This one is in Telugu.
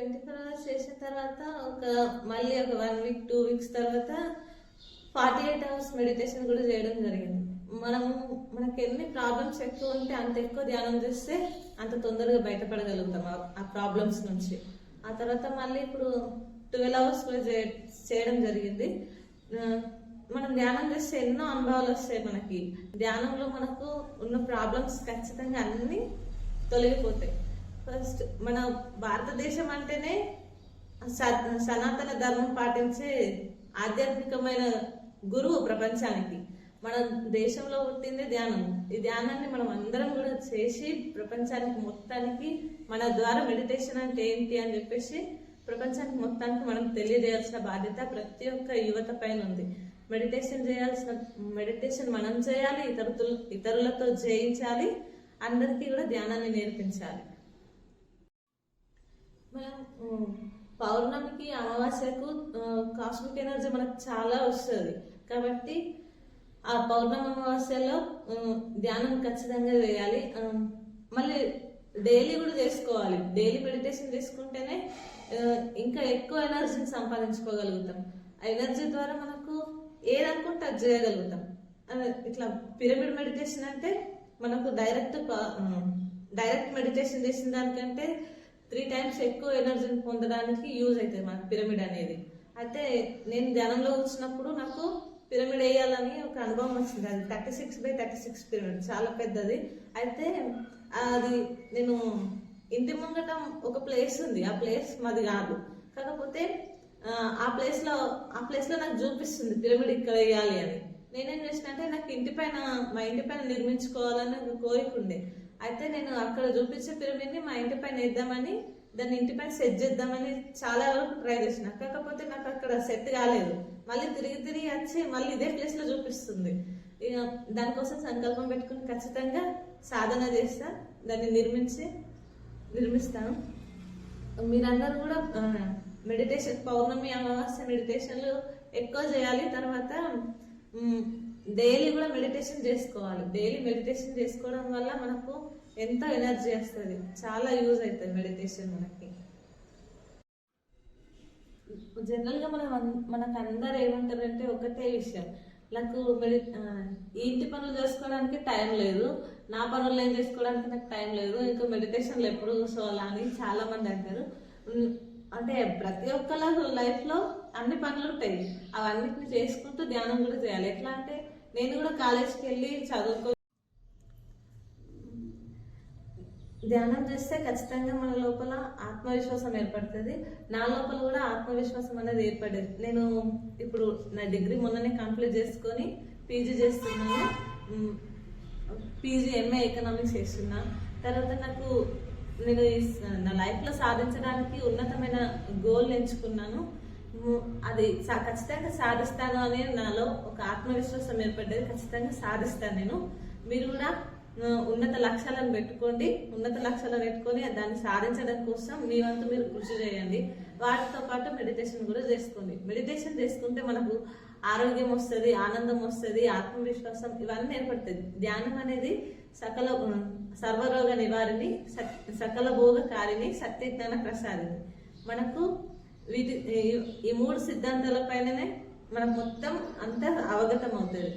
ట్వంటీ ఫోర్ అవర్స్ చేసిన తర్వాత ఒక మళ్ళీ ఒక వన్ వీక్ టూ వీక్స్ తర్వాత ఫార్టీ ఎయిట్ అవర్స్ మెడిటేషన్ కూడా చేయడం జరిగింది. మనం మనకి ఎన్ని ప్రాబ్లమ్స్ ఎక్కువ ఉంటే అంత ఎక్కువ ధ్యానం చేస్తే అంత తొందరగా బయటపడగలుగుతాం ఆ- ప్రాబ్లమ్స్ నుంచి. ఆ తర్వాత మళ్ళీ ఇప్పుడు ట్వెల్వ్ అవర్స్ కూడా చేయడం జరిగింది. మనం ధ్యానం చేస్తే ఎన్నో అనుభవాలు వస్తాయి మనకి. ధ్యానంలో మనకు ఉన్న ప్రాబ్లమ్స్ ఖచ్చితంగా అన్నీ తొలగిపోతాయి. ఫస్ట్ మన భారతదేశం అంటేనే స- సనాతన ధర్మం పాటించే ఆధ్యాత్మికమైన గురువు ప్రపంచానికి. మన దేశంలో పుట్టింది ధ్యానం. ఈ ధ్యానాన్ని మనం అందరం కూడా చేసి ప్రపంచానికి మొత్తానికి మన ద్వారా మెడిటేషన్ అంటే ఏంటి అని చెప్పేసి ప్రపంచానికి మొత్తానికి మనం తెలియజేయాల్సిన బాధ్యత ప్రతి ఒక్క యువత పైన ఉంది. మెడిటేషన్ చేయాల్సిన మెడిటేషన్ మనం చేయాలి ఇతరులతో ఇతరులతో చేయించాలి అందరికీ కూడా ధ్యానాన్ని నేర్పించాలి. మనం పౌర్ణమికి అమావాస్యకు కాస్మిక్ ఎనర్జీ మనకు చాలా వస్తుంది. కాబట్టి ఆ పౌర్ణమి అమావాస్యలో ధ్యానం ఖచ్చితంగా చేయాలి. మళ్ళీ డైలీ కూడా చేసుకోవాలి. డైలీ మెడిటేషన్ చేసుకుంటేనే ఇంకా ఎక్కువ ఎనర్జీని సంపాదించుకోగలుగుతాం. ఆ ఎనర్జీ ద్వారా మనకు ఏదనుకుంటే అది చేయగలుగుతాం. ఇట్లా పిరమిడ్ మెడిటేషన్ అంటే మనకు డైరెక్ట్ డైరెక్ట్ మెడిటేషన్ చేసిన దానికంటే త్రీ టైమ్స్ ఎక్కువ ఎనర్జీని పొందడానికి యూజ్ అవుతుంది మనకు పిరమిడ్ అనేది. అయితే నేను ధ్యానంలో వచ్చినప్పుడు నాకు పిరమిడ్ వేయాలని ఒక అనుభవం వచ్చింది. అది thirty six by thirty six pyramid చాలా పెద్దది. అయితే అది నేను ఇంటి ముంగట ఒక ప్లేస్ ఉంది. ఆ ప్లేస్ మాది కాదు. కాకపోతే ఆ, ప్లేస్లో ఆ ప్లేస్లో నాకు చూపిస్తుంది పిరమిడ్ ఇక్కడ వేయాలి అని. నేనేం చేసిన అంటే నాకు ఇంటి పైన మా ఇంటి పైన నిర్మించుకోవాలని ఒక కోరిక ఉండే. అయితే నేను అక్కడ చూపించే పిరమిడ్ని మా ఇంటి పైన వేద్దామని దాన్ని ఇంటి పైన సెట్ చేద్దామని చాలా వరకు ట్రై చేసిన. కాకపోతే నాకు అక్కడ సెట్ కాలేదు. మళ్ళీ తిరిగి తిరిగి వచ్చి మళ్ళీ ఇదే ప్లేస్లో చూపిస్తుంది. ఇక దానికోసం సంకల్పం పెట్టుకుని ఖచ్చితంగా సాధన చేస్తా దాన్ని నిర్మించి నిర్మిస్తాను. మీరందరూ కూడా మెడిటేషన్ పౌర్ణమి అమావాస్య మెడిటేషన్లు ఎక్కువ చేయాలి. తర్వాత డైలీ కూడా మెడిటేషన్ చేసుకోవాలి. డైలీ మెడిటేషన్ చేసుకోవడం వల్ల మనకు ఎంతో ఎనర్జీ వస్తుంది. చాలా యూజ్ అవుతుంది మెడిటేషన్ మనకి. జనరల్గా మనం అన్- మనకు అందరు ఏమంటారంటే ఒకటే విషయం. నాకు మెడి ఇంటి పనులు చేసుకోవడానికి టైం లేదు. నా పనులు ఏం చేసుకోవడానికి నాకు టైం లేదు. ఇంకా మెడిటేషన్లు ఎప్పుడు కూర్చోవాలా అని చాలామంది అంటారు. అంటే ప్రతి ఒక్కళ్ళ లైఫ్లో అన్ని పనులు ఉంటాయి. అవన్నిటిని చేసుకుంటూ ధ్యానం కూడా చేయాలి. ఎట్లా అంటే నేను కూడా కాలేజ్కి వెళ్ళి చదువుకో ధ్యానం చేస్తే ఖచ్చితంగా మన లోపల ఆత్మవిశ్వాసం ఏర్పడుతుంది. నా లోపల కూడా ఆత్మవిశ్వాసం అనేది ఏర్పడేది. నేను ఇప్పుడు నా డిగ్రీ మొన్ననే కంప్లీట్ చేసుకొని పీజీ చేస్తున్నాను. పీజీ ఎంఏ ఎకనామిక్స్ చేస్తున్నా. తర్వాత నాకు నేను ఈ నా లైఫ్లో సాధించడానికి ఉన్నతమైన గోల్ ఎంచుకున్నాను. అది సా- ఖచ్చితంగా సాధిస్తాను అని నాలో ఒక ఆత్మవిశ్వాసం ఏర్పడ్డది. ఖచ్చితంగా సాధిస్తాను నేను. మీరు కూడా ఉన్నత లక్ష్యాలను పెట్టుకోండి. ఉన్నత లక్ష్యాలను పెట్టుకొని దాన్ని సాధించడం కోసం మీ వంతు మీరు కృషి చేయండి. వాటితో పాటు మెడిటేషన్ కూడా చేసుకోండి. మెడిటేషన్ చేసుకుంటే మనకు ఆరోగ్యం వస్తుంది ఆనందం వస్తుంది ఆత్మవిశ్వాసం ఇవన్నీ ఏర్పడుతుంది ధ్యానం అనేది సకల సర్వరోగ నివారిణి సకల సకల భోగకారిణి సత్యజ్ఞాన ప్రసాదిని మనకు వీటి ఈ- మూడు సిద్ధాంతాల పైననే మనం మొత్తం అంతా అవగతం అవుతుంది